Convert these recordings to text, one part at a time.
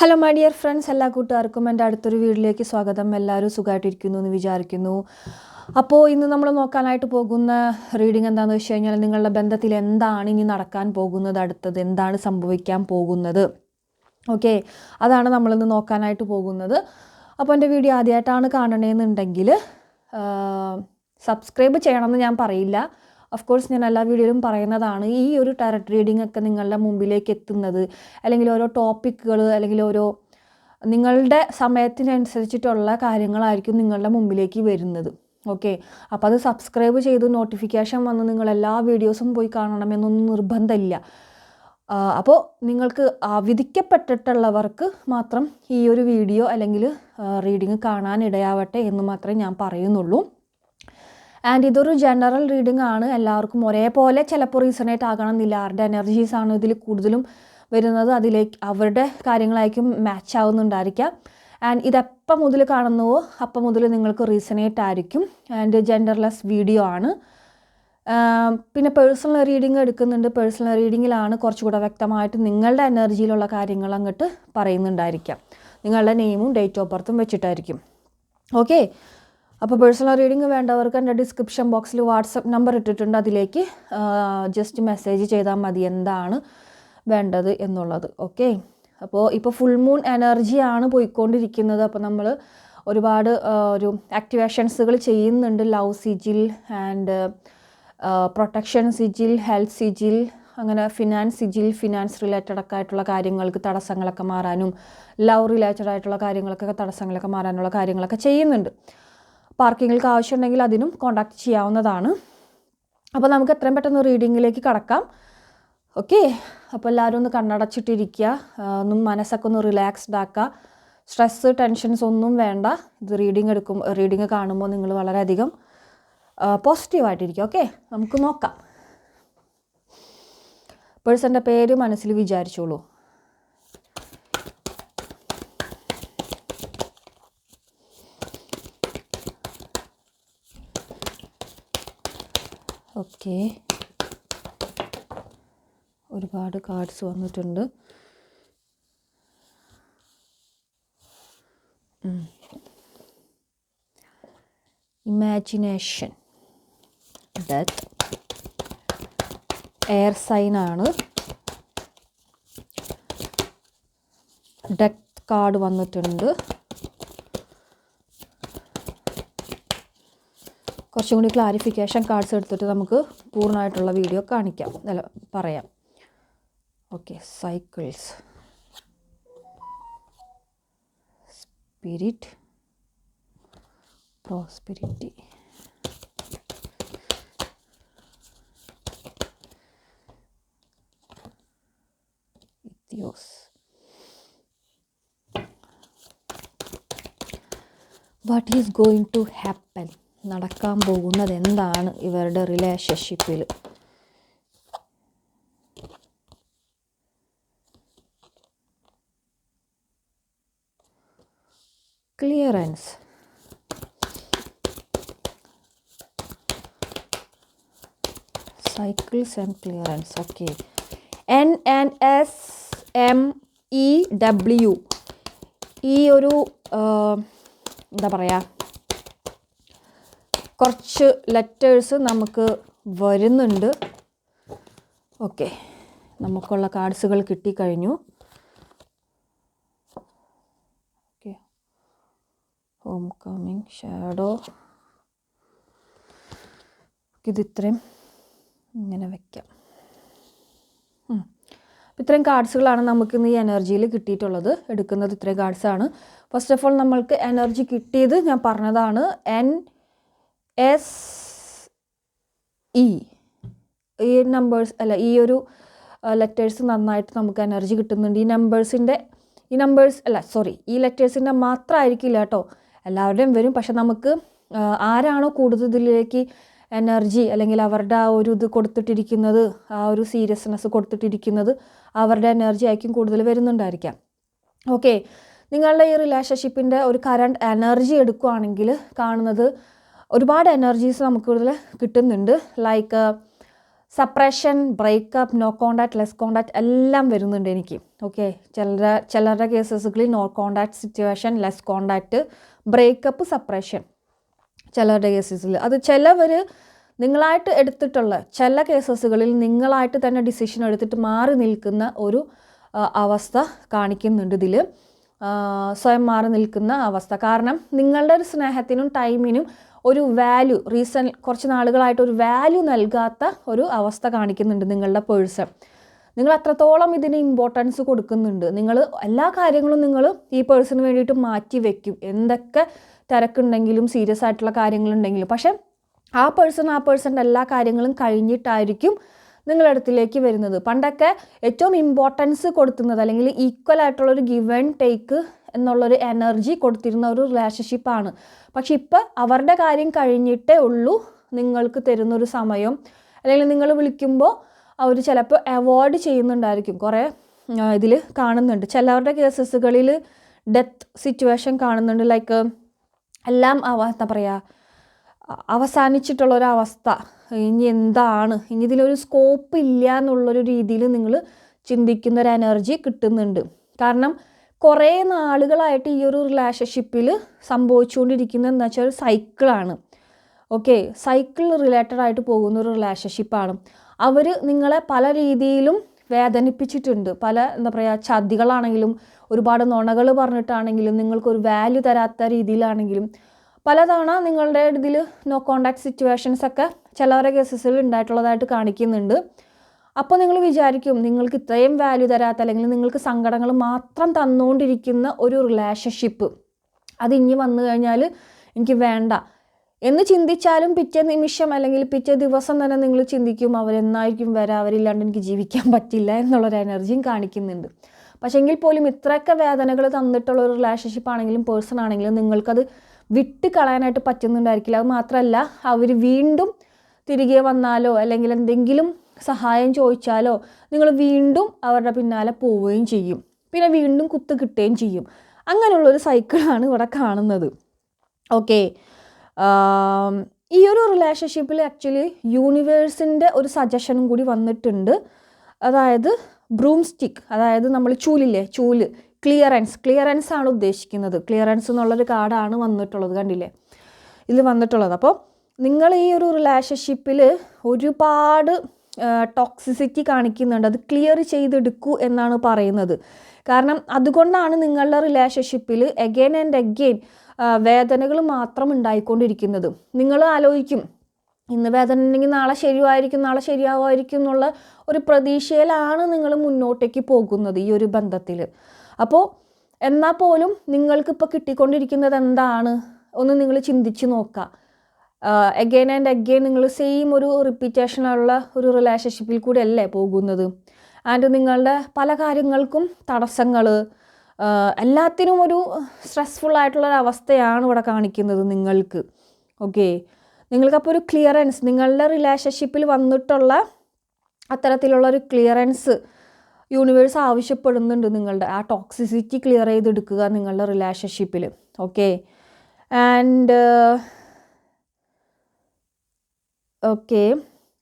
Hello my dear friends എല്ലാ കൂട്ടുകാർക്കും എന്റെ അടുത്തൊരു വീട്ടിലേക്ക് സ്വാഗതം. എല്ലാവരും സുഖമായിട്ടിരിക്കുന്നു എന്ന് വിചാരിക്കുന്നു. അപ്പോൾ ഇന്ന് നമ്മൾ നോക്കാനായിട്ട് പോകുന്ന റീഡിംഗ് എന്താണെന്ന് വെച്ച് കഴിഞ്ഞാൽ നിങ്ങളുടെ ബന്ധത്തിൽ എന്താണ് ഇനി നടക്കാൻ പോകുന്നത്? അടുത്തത് എന്താണ് സംഭവിക്കാൻ പോകുന്നത്? ഓക്കെ അതാണ് നമ്മളിന്ന് നോക്കാനായിട്ട് പോകുന്നത്. അപ്പോൾ എന്റെ വീഡിയോ ആദ്യമായിട്ടാണ് കാണണമെന്നുണ്ടെങ്കിൽ സബ്സ്ക്രൈബ് ചെയ്യണമെന്ന് ഞാൻ പറയില്ല. ഓഫ് കോഴ്സ് ഞാൻ എല്ലാ വീഡിയോയിലും പറയുന്നതാണ് ഈ ഒരു ടാരറ്റ് റീഡിംഗ് ഒക്കെ നിങ്ങളുടെ മുമ്പിലേക്ക് എത്തുന്നത്. അല്ലെങ്കിൽ ഓരോ ടോപ്പിക്കുകൾ അല്ലെങ്കിൽ ഓരോ നിങ്ങളുടെ സമയത്തിനനുസരിച്ചിട്ടുള്ള കാര്യങ്ങളായിരിക്കും നിങ്ങളുടെ മുമ്പിലേക്ക് വരുന്നത്. ഓക്കെ അപ്പോൾ അത് സബ്സ്ക്രൈബ് ചെയ്ത് നോട്ടിഫിക്കേഷൻ വന്ന് നിങ്ങൾ എല്ലാ വീഡിയോസും പോയി കാണണമെന്നൊന്നും നിർബന്ധമില്ല. അപ്പോൾ നിങ്ങൾക്ക് വിധിക്കപ്പെട്ടിട്ടുള്ളവർക്ക് മാത്രം ഈ ഒരു വീഡിയോ അല്ലെങ്കിൽ റീഡിങ് കാണാൻ ഇടയാവട്ടെ എന്ന് മാത്രമേ ഞാൻ പറയുന്നുള്ളൂ. ആൻഡ് ഇതൊരു ജനറൽ റീഡിംഗ് ആണ്. എല്ലാവർക്കും ഒരേപോലെ ചിലപ്പോൾ റീസണേറ്റ് ആകണം എന്നില്ല ആരുടെ എനർജീസ് ആണ് ഇതിൽ കൂടുതലും വരുന്നത്? അതിലേക്ക് അവരുടെ കാര്യങ്ങളായിരിക്കും മാച്ച് ആവുന്നുണ്ടായിരിക്കാം. ആൻഡ് ഇതെപ്പം മുതൽ കാണുന്നുവോ അപ്പം മുതൽ നിങ്ങൾക്ക് റീസണേറ്റ് ആയിരിക്കും. ആൻഡ് ജെൻഡർലെസ് വീഡിയോ ആണ്. പിന്നെ പേഴ്സണൽ റീഡിംഗ് എടുക്കുന്നുണ്ട്. പേഴ്സണൽ റീഡിങ്ങിലാണ് കുറച്ചുകൂടെ വ്യക്തമായിട്ട് നിങ്ങളുടെ എനർജിയിലുള്ള കാര്യങ്ങൾ അങ്ങോട്ട് പറയുന്നുണ്ടായിരിക്കാം. നിങ്ങളുടെ നെയിമും ഡേറ്റ് ഓഫ് ബർത്തും വെച്ചിട്ടായിരിക്കും. ഓക്കെ അപ്പോൾ പേഴ്സണൽ റീഡിംഗ് വേണ്ടവർക്ക് എന്റെ ഡിസ്ക്രിപ്ഷൻ ബോക്സിൽ വാട്സപ്പ് നമ്പർ ഇട്ടിട്ടുണ്ട്. അതിലേക്ക് ജസ്റ്റ് മെസ്സേജ് ചെയ്താൽ മതി എന്താണ് വേണ്ടത് എന്നുള്ളത്. ഓക്കെ അപ്പോൾ ഇപ്പോൾ ഫുൾ മൂൺ എനർജിയാണ് പോയിക്കൊണ്ടിരിക്കുന്നത്. അപ്പോൾ നമ്മൾ ഒരുപാട് ഒരു ആക്ടിവേഷൻസുകൾ ചെയ്യുന്നുണ്ട്. Love sigil and protection sigil health sigil അങ്ങനെ ഫിനാൻസ് സിജിൽ ഫിനാൻസ് റിലേറ്റഡ് ഒക്കെ ആയിട്ടുള്ള കാര്യങ്ങൾക്ക് തടസ്സങ്ങളൊക്കെ മാറാനും ലവ് റിലേറ്റഡ് ആയിട്ടുള്ള കാര്യങ്ങൾക്കൊക്കെ തടസ്സങ്ങളൊക്കെ മാറാനുള്ള കാര്യങ്ങളൊക്കെ ചെയ്യുന്നുണ്ട്. പാർക്കിങ്ങൾക്ക് ആവശ്യമുണ്ടെങ്കിൽ അതിനും കോണ്ടാക്ട് ചെയ്യാവുന്നതാണ്. അപ്പോൾ നമുക്ക് എത്രയും പെട്ടെന്ന് റീഡിങ്ങിലേക്ക് കടക്കാം. ഓക്കെ അപ്പോൾ എല്ലാവരും ഒന്ന് കണ്ണടച്ചിട്ടിരിക്കുക. ഒന്നും മനസ്സൊക്കെ ഒന്ന് റിലാക്സ്ഡ് ആക്കുക. സ്ട്രെസ്സ് ടെൻഷൻസ് ഒന്നും വേണ്ട. ഇത് റീഡിങ് എടുക്കും റീഡിങ് കാണുമ്പോൾ നിങ്ങൾ വളരെയധികം പോസിറ്റീവായിട്ടിരിക്കുക ഓക്കെ നമുക്ക് നോക്കാം. പേഴ്സന്റെ പേര് മനസ്സിൽ വിചാരിച്ചോളൂ. ഓക്കെ ഒരുപാട് കാർഡ്സ് വന്നിട്ടുണ്ട്. ഇമാജിനേഷൻ ഡെത്ത് എയർ സൈനാണ് ഡെത്ത് കാർഡ് വന്നിട്ടുണ്ട്. കുറച്ചും കൂടി ക്ലാരിഫിക്കേഷൻ കാർഡ്സ് എടുത്തിട്ട് നമുക്ക് പൂർണമായിട്ടുള്ള വീഡിയോ കാണിക്കാം. അല്ല പറയാം. Okay cycles spirit prosperity what is going to happen നടക്കാൻ പോകുന്നത് എന്താണ് ഇവരുടെ റിലേഷൻഷിപ്പിൽ clearance cycles and clearance okay N N S M E W ഈ ഒരു എന്താ പറയുക കുറച്ച് ലെറ്റേഴ്സ് നമുക്ക് വരുന്നുണ്ട്. ഓക്കെ നമുക്കുള്ള കാർഡ്സുകൾ കിട്ടിക്കഴിഞ്ഞു. ഓക്കെ ഹോം കമ്മിങ് ഷാഡോ ഇത് ഇത്രയും. ഇങ്ങനെ വയ്ക്കാം ഇത്രയും കാർഡ്സുകളാണ് നമുക്ക് ഇന്ന് ഈ എനർജിയിൽ കിട്ടിയിട്ടുള്ളത്. എടുക്കുന്നത് ഇത്രയും കാർഡ്സാണ് ഫസ്റ്റ് ഓഫ് ഓൾ നമ്മൾക്ക് എനർജി കിട്ടിയത് ഞാൻ പറഞ്ഞതാണ് എൻ എസ് ഇ ഈ നമ്പേഴ്സ് അല്ല ഈ ഒരു ലെറ്റേഴ്സ് നന്നായിട്ട് നമുക്ക് എനർജി കിട്ടുന്നുണ്ട്. ഈ നമ്പേഴ്സിന്റെ ഈ നമ്പേഴ്സ് അല്ല സോറി ഈ ലെറ്റേഴ്സിന്റെ മാത്രമായിരിക്കില്ല കേട്ടോ എല്ലാവരുടെയും വരും. പക്ഷെ നമുക്ക് ആരാണോ കൂടുതൽ ഇതിലേക്ക് എനർജി അല്ലെങ്കിൽ അവരുടെ ആ ഒരു ഇത് കൊടുത്തിട്ടിരിക്കുന്നത് ആ ഒരു സീരിയസ്നെസ് കൊടുത്തിട്ടിരിക്കുന്നത് അവരുടെ എനർജി ആയിരിക്കും കൂടുതൽ വരുന്നുണ്ടായിരിക്കാം. ഓക്കെ നിങ്ങളുടെ ഈ റിലേഷൻഷിപ്പിന്റെ ഒരു കറണ്ട് എനർജി എടുക്കുകയാണെങ്കിൽ കാണുന്നത് ഒരുപാട് എനർജീസ് നമുക്ക് കൂടുതൽ കിട്ടുന്നുണ്ട്. Like suppression breakup no contact less contact എല്ലാം വരുന്നുണ്ട് എനിക്ക്. ഓക്കെ ചിലരുടെ ചിലരുടെ കേസസുകളിൽ no contact situation less contact breakup suppression ചിലരുടെ കേസസിൽ അത് ചിലവർ നിങ്ങളായിട്ട് എടുത്തിട്ടുള്ള ചില കേസസുകളിൽ നിങ്ങളായിട്ട് തന്നെ ഡിസിഷൻ എടുത്തിട്ട് മാറി നിൽക്കുന്ന ഒരു അവസ്ഥ കാണിക്കുന്നുണ്ട് ഇതിൽ സ്വയം മാറി നിൽക്കുന്ന അവസ്ഥ. കാരണം നിങ്ങളുടെ ഒരു സ്നേഹത്തിനും ടൈമിനും ഒരു വാല്യൂ റീസൺ കുറച്ച് നാളുകളായിട്ട് ഒരു വാല്യൂ നൽകാത്ത ഒരു അവസ്ഥ കാണിക്കുന്നുണ്ട് നിങ്ങളുടെ പേഴ്സൺ നിങ്ങൾ അത്രത്തോളം ഇതിന് ഇമ്പോർട്ടൻസ് കൊടുക്കുന്നുണ്ട്. നിങ്ങൾ എല്ലാ കാര്യങ്ങളും നിങ്ങൾ ഈ പേഴ്സണിന് വേണ്ടിയിട്ട് മാറ്റി വെക്കും. എന്തൊക്കെ തിരക്കുണ്ടെങ്കിലും സീരിയസ് ആയിട്ടുള്ള കാര്യങ്ങളുണ്ടെങ്കിലും. പക്ഷേ ആ പേഴ്സൺ ആ പേഴ്സന്റെ എല്ലാ കാര്യങ്ങളും കഴിഞ്ഞിട്ടായിരിക്കും നിങ്ങളുടെ അടുത്തിലേക്ക് വരുന്നത്. പണ്ടൊക്കെ ഏറ്റവും ഇമ്പോർട്ടൻസ് കൊടുത്തുന്നത് അല്ലെങ്കിൽ ഈക്വൽ ആയിട്ടുള്ളൊരു ഗിവ് ആൻഡ് ടേക്ക് എന്നുള്ളൊരു എനർജി കൊടുത്തിരുന്ന ഒരു റിലേഷൻഷിപ്പാണ് പക്ഷെ ഇപ്പം അവരുടെ കാര്യം കഴിഞ്ഞിട്ടേ ഉള്ളൂ നിങ്ങൾക്ക് തരുന്നൊരു സമയം. അല്ലെങ്കിൽ നിങ്ങൾ വിളിക്കുമ്പോൾ അവർ ചിലപ്പോൾ അവോയ്ഡ് ചെയ്യുന്നുണ്ടായിരിക്കും. കുറേ ഇതിൽ കാണുന്നുണ്ട്. ചിലവരുടെ കേസസുകളിൽ ഡെത്ത് സിറ്റുവേഷൻ കാണുന്നുണ്ട്. ലൈക്ക് എല്ലാം എന്താ പറയുക അവസാനിച്ചിട്ടുള്ളൊരവസ്ഥ. ഇനി എന്താണ്? ഇനി ഇതിലൊരു സ്കോപ്പ് ഇല്ല എന്നുള്ളൊരു രീതിയിൽ നിങ്ങൾ ചിന്തിക്കുന്ന ഒരു എനർജി കിട്ടുന്നുണ്ട്. കാരണം കുറേ നാളുകളായിട്ട് ഈ ഒരു റിലേഷൻഷിപ്പിൽ സംഭവിച്ചുകൊണ്ടിരിക്കുന്ന എന്താ വെച്ചാൽ ഒരു സൈക്കിളാണ് ഓക്കെ സൈക്കിൾ റിലേറ്റഡ് ആയിട്ട് പോകുന്ന ഒരു റിലേഷൻഷിപ്പാണ് അവർ നിങ്ങളെ പല രീതിയിലും വേദനിപ്പിച്ചിട്ടുണ്ട്. പല എന്താ പറയുക ചതികളാണെങ്കിലും ഒരുപാട് നുണകൾ പറഞ്ഞിട്ടാണെങ്കിലും നിങ്ങൾക്കൊരു വാല്യൂ തരാത്ത രീതിയിലാണെങ്കിലും പലതവണ നിങ്ങളുടെ ഇതിൽ നോ കോണ്ടാക്ട് സിറ്റുവേഷൻസ് ഒക്കെ ചിലവരുടെ കേസസിൽ ഉണ്ടായിട്ടുള്ളതായിട്ട് കാണിക്കുന്നുണ്ട്. അപ്പോൾ നിങ്ങൾ വിചാരിക്കും നിങ്ങൾക്ക് ഇത്രയും വാല്യൂ തരാത്ത അല്ലെങ്കിൽ നിങ്ങൾക്ക് സങ്കടങ്ങൾ മാത്രം തന്നുകൊണ്ടിരിക്കുന്ന ഒരു റിലേഷൻഷിപ്പ് അത് ഇനി വന്നു കഴിഞ്ഞാൽ എനിക്ക് വേണ്ട. എന്ന് ചിന്തിച്ചാലും പിറ്റേ നിമിഷം അല്ലെങ്കിൽ പിറ്റേ ദിവസം തന്നെ നിങ്ങൾ ചിന്തിക്കും അവരെന്നായിരിക്കും വരെ അവരില്ലാണ്ട് എനിക്ക് ജീവിക്കാൻ പറ്റില്ല എന്നുള്ളൊരു എനർജിയും കാണിക്കുന്നുണ്ട്. പക്ഷേ എങ്കിൽ പോലും ഇത്രയൊക്കെ വേദനകൾ തന്നിട്ടുള്ള ഒരു റിലേഷൻഷിപ്പ് ആണെങ്കിലും പേഴ്സൺ ആണെങ്കിലും നിങ്ങൾക്കത് വിട്ട് കളയാനായിട്ട് പറ്റുന്നുണ്ടായിരിക്കില്ല. അത് മാത്രമല്ല അവർ വീണ്ടും തിരികെ വന്നാലോ അല്ലെങ്കിൽ എന്തെങ്കിലും സഹായം ചോദിച്ചാലോ നിങ്ങൾ വീണ്ടും അവരുടെ പിന്നാലെ പോവുകയും ചെയ്യും. പിന്നെ വീണ്ടും കുത്ത് കിട്ടുകയും ചെയ്യും. അങ്ങനെയുള്ളൊരു സൈക്കിളാണ് ഇവിടെ കാണുന്നത്. ഓക്കെ. ഈ ഒരു റിലേഷൻഷിപ്പിൽ ആക്ച്വലി യൂണിവേഴ്സിന്റെ ഒരു സജഷനും കൂടി വന്നിട്ടുണ്ട്. അതായത് ബ്രൂം സ്റ്റിക്ക് അതായത് നമ്മൾ ചൂലില്ലേ ചൂൽ. ക്ലിയറൻസ് ക്ലിയറൻസ് ആണ് ഉദ്ദേശിക്കുന്നത്. ക്ലിയറൻസ് എന്നുള്ളൊരു കാർഡാണ് വന്നിട്ടുള്ളത് കണ്ടില്ലേ? ഇതിൽ വന്നിട്ടുള്ളത്. അപ്പോൾ നിങ്ങൾ ഈ ഒരു റിലേഷൻഷിപ്പിൽ ഒരുപാട് ടോക്സിസിറ്റി കാണിക്കുന്നുണ്ട്. അത് ക്ലിയർ ചെയ്തെടുക്കൂ എന്നാണ് പറയുന്നത്. കാരണം അതുകൊണ്ടാണ് നിങ്ങളുടെ റിലേഷൻഷിപ്പിൽ എഗെയിൻ ആൻഡ് എഗെയിൻ വേദനകൾ മാത്രം ഉണ്ടായിക്കൊണ്ടിരിക്കുന്നത്. നിങ്ങൾ ആലോചിക്കും ഇന്ന് വേദന ഉണ്ടെങ്കിൽ നാളെ ശരിയായിരിക്കും നാളെ ശരിയാവുമായിരിക്കും എന്നുള്ള ഒരു പ്രതീക്ഷയിലാണ് നിങ്ങൾ മുന്നോട്ടേക്ക് പോകുന്നത് ഈ ഒരു ബന്ധത്തിൽ അപ്പോൾ എന്നാൽ പോലും നിങ്ങൾക്കിപ്പോൾ കിട്ടിക്കൊണ്ടിരിക്കുന്നത് എന്താണ് ഒന്ന് നിങ്ങൾ ചിന്തിച്ച് നോക്കുക എഗെയിൻ ആൻഡ് അഗെയിൻ നിങ്ങൾ സെയിം ഒരു റിപ്പീറ്റേഷനുള്ള ഒരു റിലേഷൻഷിപ്പിൽ കൂടെ അല്ലേ പോകുന്നത്? ആൻഡ് നിങ്ങളുടെ പല കാര്യങ്ങൾക്കും തടസ്സങ്ങൾ എല്ലാത്തിനും ഒരു സ്ട്രെസ്ഫുൾ ആയിട്ടുള്ള അവസ്ഥയാണ് ഇവിടെ കാണിക്കുന്നത് നിങ്ങൾക്ക്. ഓക്കെ നിങ്ങൾക്കപ്പോൾ ഒരു ക്ലിയറൻസ് നിങ്ങളുടെ റിലേഷൻഷിപ്പിൽ വന്നിട്ടുള്ള അത്തരത്തിലുള്ള ഒരു ക്ലിയറൻസ് യൂണിവേഴ്സ് ആവശ്യപ്പെടുന്നുണ്ട് നിങ്ങളുടെ. ആ ടോക്സിസിറ്റി ക്ലിയർ ചെയ്തെടുക്കുക നിങ്ങളുടെ റിലേഷൻഷിപ്പിൽ ഓക്കെ ആൻഡ് ഓക്കെ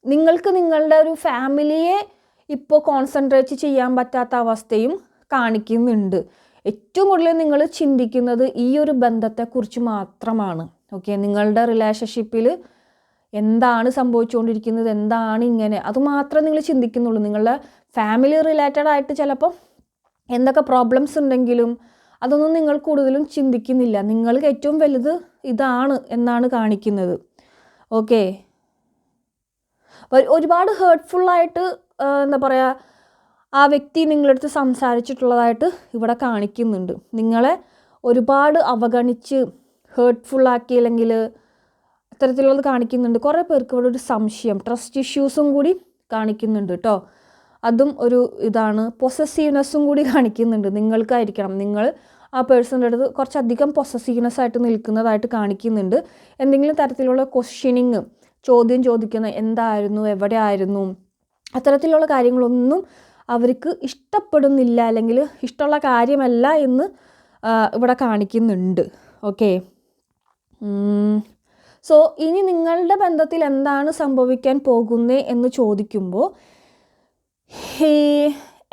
നിങ്ങൾക്ക് നിങ്ങളുടെ ഒരു ഫാമിലിയെ ഇപ്പോൾ കോൺസെൻട്രേറ്റ് ചെയ്യാൻ പറ്റാത്ത അവസ്ഥയും കാണിക്കുന്നുണ്ട്. ഏറ്റവും കൂടുതൽ നിങ്ങൾ ചിന്തിക്കുന്നത് ഈ ഒരു ബന്ധത്തെക്കുറിച്ച് മാത്രമാണ്. ഓക്കെ നിങ്ങളുടെ റിലേഷൻഷിപ്പിൽ എന്താണ് സംഭവിച്ചുകൊണ്ടിരിക്കുന്നത്? എന്താണ് ഇങ്ങനെ? അത് മാത്രമേ നിങ്ങൾ ചിന്തിക്കുന്നുള്ളൂ. നിങ്ങളുടെ ഫാമിലി റിലേറ്റഡ് ആയിട്ട് ചിലപ്പോൾ എന്തൊക്കെ പ്രോബ്ലംസ് ഉണ്ടെങ്കിലും അതൊന്നും നിങ്ങൾ കൂടുതലും ചിന്തിക്കുന്നില്ല. നിങ്ങൾക്ക് ഏറ്റവും വലുത് ഇതാണ് എന്നാണ് കാണിക്കുന്നത്. ഓക്കെ ഒരുപാട് ഹേർട്ട്ഫുള്ളായിട്ട് എന്താ പറയുക ആ വ്യക്തി നിങ്ങളടുത്ത് സംസാരിച്ചിട്ടുള്ളതായിട്ട് ഇവിടെ കാണിക്കുന്നുണ്ട്. നിങ്ങളെ ഒരുപാട് അവഗണിച്ച് ഹേർട്ട്ഫുള്ളാക്കി അല്ലെങ്കിൽ ഇത്തരത്തിലുള്ളത് കാണിക്കുന്നുണ്ട്. കുറേ പേർക്ക് ഇവിടെ ഒരു സംശയം ട്രസ്റ്റ് ഇഷ്യൂസും കൂടി കാണിക്കുന്നുണ്ട് കേട്ടോ അതും ഒരു ഇതാണ്. പൊസസീവ്നെസ്സും കൂടി കാണിക്കുന്നുണ്ട്. നിങ്ങൾക്കായിരിക്കണം. നിങ്ങൾ ആ പേഴ്സണിന്റെ അടുത്ത് കുറച്ചധികം പൊസസീവ്നെസ് ആയിട്ട് നിൽക്കുന്നതായിട്ട് കാണിക്കുന്നുണ്ട്. എന്തെങ്കിലും തരത്തിലുള്ള ക്വസ്റ്റ്യനിങ് ചോദ്യം ചോദിക്കുന്ന എന്തായിരുന്നു എവിടെ ആയിരുന്നു അത്തരത്തിലുള്ള കാര്യങ്ങളൊന്നും അവർക്ക് ഇഷ്ടപ്പെടുന്നില്ല അല്ലെങ്കിൽ ഇഷ്ടമുള്ള കാര്യമല്ല എന്ന് ഇവിടെ കാണിക്കുന്നുണ്ട്. ഓക്കെ സോ ഇനി നിങ്ങളുടെ ബന്ധത്തിൽ എന്താണ് സംഭവിക്കാൻ പോകുന്നത് എന്ന് ചോദിക്കുമ്പോൾ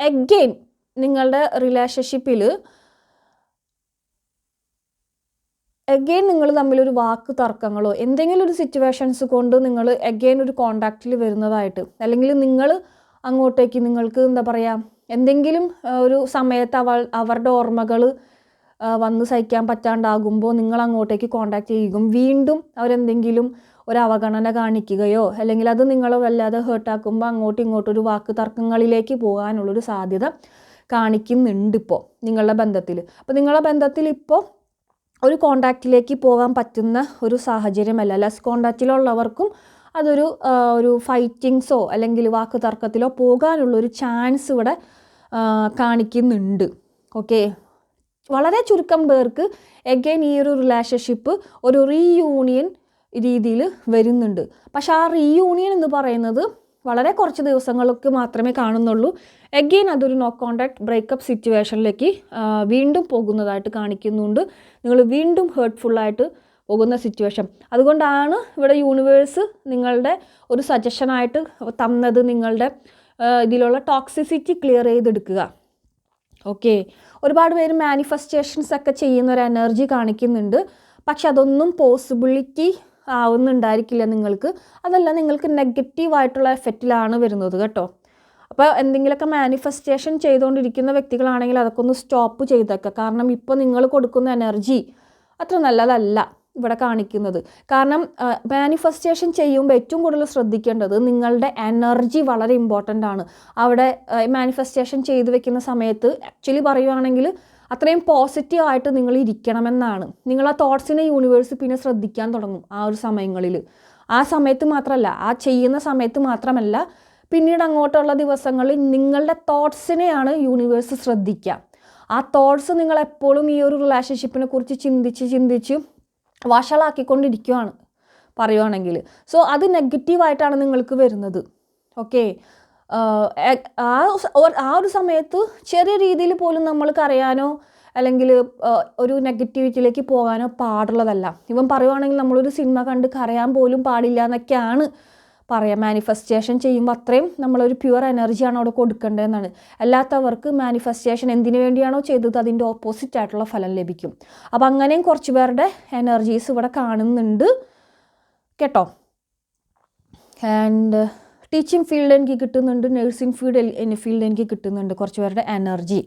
എഗെയിൻ നിങ്ങളുടെ റിലേഷൻഷിപ്പിൽ എഗെയിൻ നിങ്ങൾ തമ്മിലൊരു വാക്ക് തർക്കങ്ങളോ എന്തെങ്കിലും ഒരു സിറ്റുവേഷൻസ് കൊണ്ട് നിങ്ങൾ എഗെയിൻ ഒരു കോണ്ടാക്റ്റിൽ വരുന്നതായിട്ട്. അല്ലെങ്കിൽ നിങ്ങൾ അങ്ങോട്ടേക്ക് നിങ്ങൾക്ക് എന്താ പറയുക എന്തെങ്കിലും ഒരു സമയത്ത് അവൾ അവരുടെ ഓർമ്മകൾ വന്ന് സഹിക്കാൻ പറ്റാണ്ടാകുമ്പോൾ നിങ്ങൾ അങ്ങോട്ടേക്ക് കോണ്ടാക്ട് ചെയ്യും വീണ്ടും അവരെന്തെങ്കിലും ഒരു അവഗണന കാണിക്കുകയോ അല്ലെങ്കിൽ അത് നിങ്ങളെ വല്ലാതെ ഹേർട്ടാക്കുമ്പോൾ അങ്ങോട്ടും ഇങ്ങോട്ടും ഒരു വാക്ക് തർക്കങ്ങളിലേക്ക് പോകാനുള്ളൊരു സാധ്യത കാണിക്കുന്നുണ്ട് ഇപ്പോൾ നിങ്ങളുടെ ബന്ധത്തിൽ അപ്പോൾ നിങ്ങളുടെ ബന്ധത്തിൽ ഇപ്പോൾ ഒരു കോണ്ടാക്റ്റിലേക്ക് പോകാൻ പറ്റുന്ന ഒരു സാഹചര്യമല്ല. ലെസ് കോണ്ടാക്റ്റിലുള്ളവർക്കും അതൊരു ഒരു ഫൈറ്റിങ്സോ അല്ലെങ്കിൽ വാക്ക് തർക്കത്തിലോ പോകാനുള്ളൊരു ചാൻസ് ഇവിടെ കാണിക്കുന്നുണ്ട്. ഓക്കെ വളരെ ചുരുക്കം പേർക്ക് എഗെയിൻ ഈ ഒരു റിലേഷൻഷിപ്പ് ഒരു റീയൂണിയൻ രീതിയിൽ വരുന്നുണ്ട്. പക്ഷെ ആ റീയൂണിയൻ എന്ന് പറയുന്നത് വളരെ കുറച്ച് ദിവസങ്ങൾക്ക് മാത്രമേ കാണുന്നുള്ളൂ. എഗെയിൻ അതൊരു നോ കോണ്ടാക്ട് ബ്രേക്കപ്പ് സിറ്റുവേഷനിലേക്ക് വീണ്ടും പോകുന്നതായിട്ട് കാണിക്കുന്നുണ്ട്. നിങ്ങൾ വീണ്ടും ഹേർട്ട്ഫുള്ളായിട്ട് പോകുന്ന സിറ്റുവേഷൻ അതുകൊണ്ടാണ് ഇവിടെ യൂണിവേഴ്സ് നിങ്ങളുടെ ഒരു സജഷനായിട്ട് തന്നത് നിങ്ങളുടെ ഇതിലുള്ള ടോക്സിസിറ്റി ക്ലിയർ ചെയ്തെടുക്കുക. ഓക്കെ ഒരുപാട് പേര് മാനിഫെസ്റ്റേഷൻസ് ഒക്കെ ചെയ്യുന്ന ഒരു എനർജി കാണിക്കുന്നുണ്ട്. പക്ഷെ അതൊന്നും പോസിബിലിറ്റി ആവുന്നുണ്ടായിരിക്കില്ല നിങ്ങൾക്ക്. അതല്ല നിങ്ങൾക്ക് നെഗറ്റീവായിട്ടുള്ള എഫക്റ്റിലാണ് വരുന്നത് കേട്ടോ. അപ്പോൾ എന്തെങ്കിലുമൊക്കെ മാനിഫെസ്റ്റേഷൻ ചെയ്തുകൊണ്ടിരിക്കുന്ന വ്യക്തികളാണെങ്കിൽ അതൊക്കെ ഒന്ന് സ്റ്റോപ്പ് ചെയ്തേക്കുക കാരണം ഇപ്പോൾ നിങ്ങൾ കൊടുക്കുന്ന എനർജി അത്ര നല്ലതല്ല ഇവിടെ കാണിക്കുന്നത്. കാരണം മാനിഫെസ്റ്റേഷൻ ചെയ്യുമ്പോൾ ഏറ്റവും കൂടുതൽ ശ്രദ്ധിക്കേണ്ടത് നിങ്ങളുടെ എനർജി വളരെ ഇമ്പോർട്ടന്റ് ആണ്. അവിടെ മാനിഫെസ്റ്റേഷൻ ചെയ്തു വെക്കുന്ന സമയത്ത് ആക്ച്വലി പറയുവാണെങ്കിൽ അത്രയും പോസിറ്റീവ് ആയിട്ട് നിങ്ങൾ ഇരിക്കണമെന്നാണ്. നിങ്ങൾ ആ തോട്ട്സിനെ യൂണിവേഴ്സ് പിന്നെ ശ്രദ്ധിക്കാൻ തുടങ്ങും ആ ഒരു സമയങ്ങളിൽ. ആ സമയത്ത് മാത്രമല്ല ആ ചെയ്യുന്ന സമയത്ത് മാത്രമല്ല പിന്നീട് അങ്ങോട്ടുള്ള ദിവസങ്ങളിൽ നിങ്ങളുടെ തോട്ട്സിനെയാണ് യൂണിവേഴ്സ് ശ്രദ്ധിക്കുക ആ തോട്ട്സ് നിങ്ങൾ എപ്പോഴും ഈ ഒരു റിലേഷൻഷിപ്പിനെ കുറിച്ച് ചിന്തിച്ച് ചിന്തിച്ച് വഷളാക്കിക്കൊണ്ടിരിക്കുകയാണ് പറയുവാണെങ്കിൽ. സോ അത് നെഗറ്റീവായിട്ടാണ് നിങ്ങൾക്ക് വരുന്നത്. ഓക്കെ ആ ആ ഒരു സമയത്ത് ചെറിയ രീതിയിൽ പോലും നമ്മൾക്ക് അറിയാനോ അല്ലെങ്കിൽ ഒരു നെഗറ്റിവിറ്റിയിലേക്ക് പോകാനോ പാടുള്ളതല്ല. ഇവൻ പറയുവാണെങ്കിൽ നമ്മളൊരു സിനിമ കണ്ട് കരയാൻ പോലും പാടില്ല എന്നൊക്കെയാണ് പറയാം. മാനിഫെസ്റ്റേഷൻ ചെയ്യുമ്പോൾ അത്രയും നമ്മളൊരു പ്യുവർ എനർജിയാണ് അവിടെ കൊടുക്കേണ്ടതെന്നാണ്. അല്ലാത്തവർക്ക് മാനിഫെസ്റ്റേഷൻ എന്തിനു വേണ്ടിയാണോ ചെയ്തത്? അതിന്റെ ഓപ്പോസിറ്റ് ആയിട്ടുള്ള ഫലം ലഭിക്കും. അപ്പം അങ്ങനെയും കുറച്ച് പേരുടെ എനർജീസ് ഇവിടെ കാണുന്നുണ്ട്. കേട്ടോ? ആൻഡ് ടീച്ചിങ് ഫീൽഡ് എനിക്ക് കിട്ടുന്നുണ്ട് നഴ്സിംഗ് ഫീൽഡ് ഫീൽഡ് എനിക്ക് കിട്ടുന്നുണ്ട് കുറച്ച് പേരുടെ എനർജി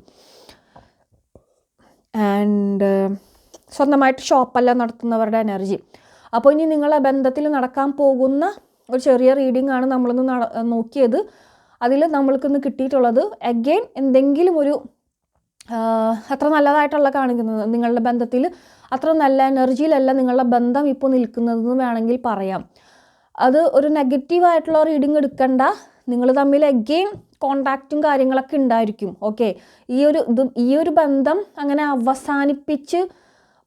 ആൻഡ് സ്വന്തമായിട്ട് ഷോപ്പെല്ലാം നടത്തുന്നവരുടെ എനർജി അപ്പോൾ ഇനി നിങ്ങളെ ബന്ധത്തിൽ നടക്കാൻ പോകുന്ന ഒരു ചെറിയ റീഡിംഗ് ആണ് നമ്മളൊന്ന് നട നോക്കിയത്. അതിൽ നമ്മൾക്കിന്ന് കിട്ടിയിട്ടുള്ളത് അഗെയിൻ എന്തെങ്കിലും ഒരു അത്ര നല്ലതായിട്ടുള്ള കാണിക്കുന്നത് നിങ്ങളുടെ ബന്ധത്തിൽ അത്ര നല്ല എനർജിയിലല്ല നിങ്ങളുടെ ബന്ധം ഇപ്പോൾ നിൽക്കുന്നതെന്ന് വേണമെങ്കിൽ പറയാം. അത് ഒരു നെഗറ്റീവായിട്ടുള്ള റീഡിങ് എടുക്കണ്ട. നിങ്ങൾ തമ്മിൽ എഗെയിൻ കോണ്ടാക്റ്റും കാര്യങ്ങളൊക്കെ ഉണ്ടായിരിക്കും. ഓക്കെ ഈ ഒരു ഇത് ഈ ഒരു ബന്ധം അങ്ങനെ അവസാനിപ്പിച്ച്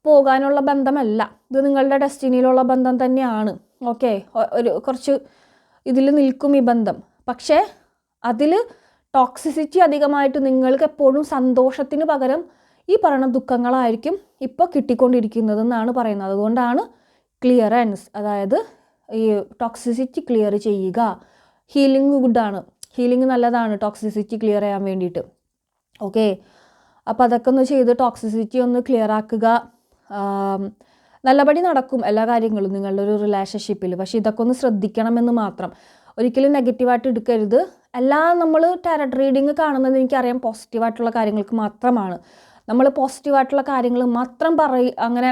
പോകാനുള്ള ബന്ധമല്ല. ഇത് നിങ്ങളുടെ ഡെസ്റ്റിനിയിലുള്ള ബന്ധം തന്നെയാണ്. ഓക്കെ ഒരു കുറച്ച് ഇതിൽ നിൽക്കും ഈ ബന്ധം. പക്ഷേ അതിൽ ടോക്സിസിറ്റി അധികമായിട്ട് നിങ്ങൾക്ക് എപ്പോഴും സന്തോഷത്തിന് പകരം ഈ പറയുന്ന ദുഃഖങ്ങളായിരിക്കും ഇപ്പോൾ കിട്ടിക്കൊണ്ടിരിക്കുന്നതെന്നാണ് പറയുന്നത്. അതുകൊണ്ടാണ് ക്ലിയറൻസ് അതായത് ഈ ടോക്സിസിറ്റി ക്ലിയർ ചെയ്യുക. ഹീലിംഗ് ഗുഡാണ് ഹീലിംഗ് നല്ലതാണ് ടോക്സിസിറ്റി ക്ലിയർ ചെയ്യാൻ വേണ്ടിയിട്ട്. ഓക്കെ അപ്പോൾ അതൊക്കെ ഒന്ന് ചെയ്ത് ടോക്സിസിറ്റി ഒന്ന് ക്ലിയർ ആക്കുക. നല്ലപടി നടക്കും എല്ലാ കാര്യങ്ങളും നിങ്ങളുടെ ഒരു റിലേഷൻഷിപ്പിൽ പക്ഷേ ഇതൊക്കെ ഒന്ന് ശ്രദ്ധിക്കണമെന്ന് മാത്രം. ഒരിക്കലും നെഗറ്റീവായിട്ട് എടുക്കരുത്. എല്ലാം നമ്മൾ ടാരറ്റ് റീഡിങ് കാണുന്നത് എനിക്കറിയാം പോസിറ്റീവായിട്ടുള്ള കാര്യങ്ങൾക്ക് മാത്രമാണ്. നമ്മൾ പോസിറ്റീവായിട്ടുള്ള കാര്യങ്ങൾ മാത്രം പറയും അങ്ങനെ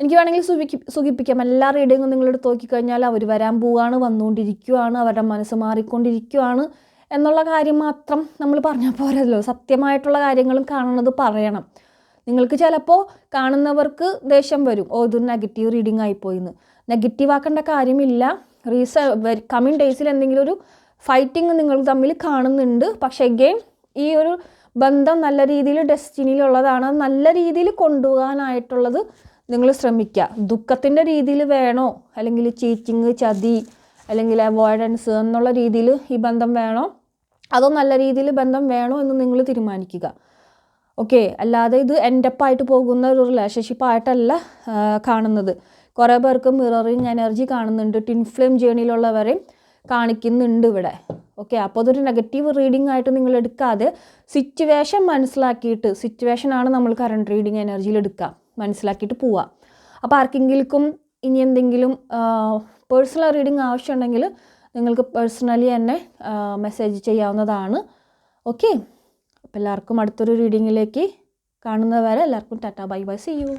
എനിക്ക് വേണമെങ്കിൽ സുഖിക്ക് സുഖിപ്പിക്കാം. എല്ലാ റീഡിങ്ങും നിങ്ങളെടുത്ത് നോക്കിക്കഴിഞ്ഞാൽ അവർ വരാൻ പോവാണ് വന്നുകൊണ്ടിരിക്കുകയാണ് അവരുടെ മനസ്സ് മാറിക്കൊണ്ടിരിക്കുകയാണ് എന്നുള്ള കാര്യം മാത്രം നമ്മൾ പറഞ്ഞാൽ പോരല്ലോ. സത്യമായിട്ടുള്ള കാര്യങ്ങളും കാണുന്നത് പറയണം. നിങ്ങൾക്ക് ചിലപ്പോൾ കാണുന്നവർക്ക് ദേഷ്യം വരും. ഓ ഇത് നെഗറ്റീവ് റീഡിംഗ് ആയിപ്പോയിന്ന്. നെഗറ്റീവ് ആക്കേണ്ട കാര്യമില്ല. റീസ കമ്മിങ് ഡേയ്സിൽ എന്തെങ്കിലും ഒരു ഫൈറ്റിംഗ് നിങ്ങൾ തമ്മിൽ കാണുന്നുണ്ട്. പക്ഷേ എഗെയിൻ ഈ ഒരു ബന്ധം നല്ല രീതിയിൽ ഡെസ്റ്റിനിയിലുള്ളതാണ് നല്ല രീതിയിൽ കൊണ്ടുപോകാനായിട്ടുള്ളത് നിങ്ങൾ ശ്രമിക്കുക. ദുഃഖത്തിന്റെ രീതിയിൽ വേണോ? അല്ലെങ്കിൽ ചീറ്റിങ് ചതി അല്ലെങ്കിൽ അവോയ്ഡൻസ് എന്നുള്ള രീതിയിൽ ഈ ബന്ധം വേണോ? അതോ നല്ല രീതിയിൽ ബന്ധം വേണോ എന്ന് നിങ്ങൾ തീരുമാനിക്കുക. ഓക്കെ അല്ലാതെ ഇത് എൻഡപ്പായിട്ട് പോകുന്ന ഒരു റിലേഷൻഷിപ്പ് ആയിട്ടല്ല കാണുന്നത്. കുറേ പേർക്ക് മിററിങ് എനർജി കാണുന്നുണ്ട്. ടിൻഫ്ലെയിം ജേണിയിലുള്ളവരെയും കാണിക്കുന്നുണ്ട് ഇവിടെ. ഓക്കെ അപ്പോൾ അതൊരു നെഗറ്റീവ് റീഡിംഗ് ആയിട്ട് നിങ്ങൾ എടുക്കാതെ സിറ്റുവേഷൻ മനസ്സിലാക്കിയിട്ട് സിറ്റുവേഷൻ ആണ് നമ്മൾ കറണ്ട് റീഡിങ് എനർജിയിൽ എടുക്കുക. മനസ്സിലാക്കിയിട്ട് പോവുക അപ്പോൾ ആർക്കെങ്കിലും ഇനി എന്തെങ്കിലും പേഴ്സണൽ റീഡിങ് ആവശ്യമുണ്ടെങ്കിൽ നിങ്ങൾക്ക് പേഴ്സണലി എന്നെ മെസ്സേജ് ചെയ്യാവുന്നതാണ്. ഓക്കെ അപ്പോൾ എല്ലാവർക്കും അടുത്തൊരു റീഡിങ്ങിലേക്ക് കാണുന്നവരെ എല്ലാവർക്കും tata bye bye see you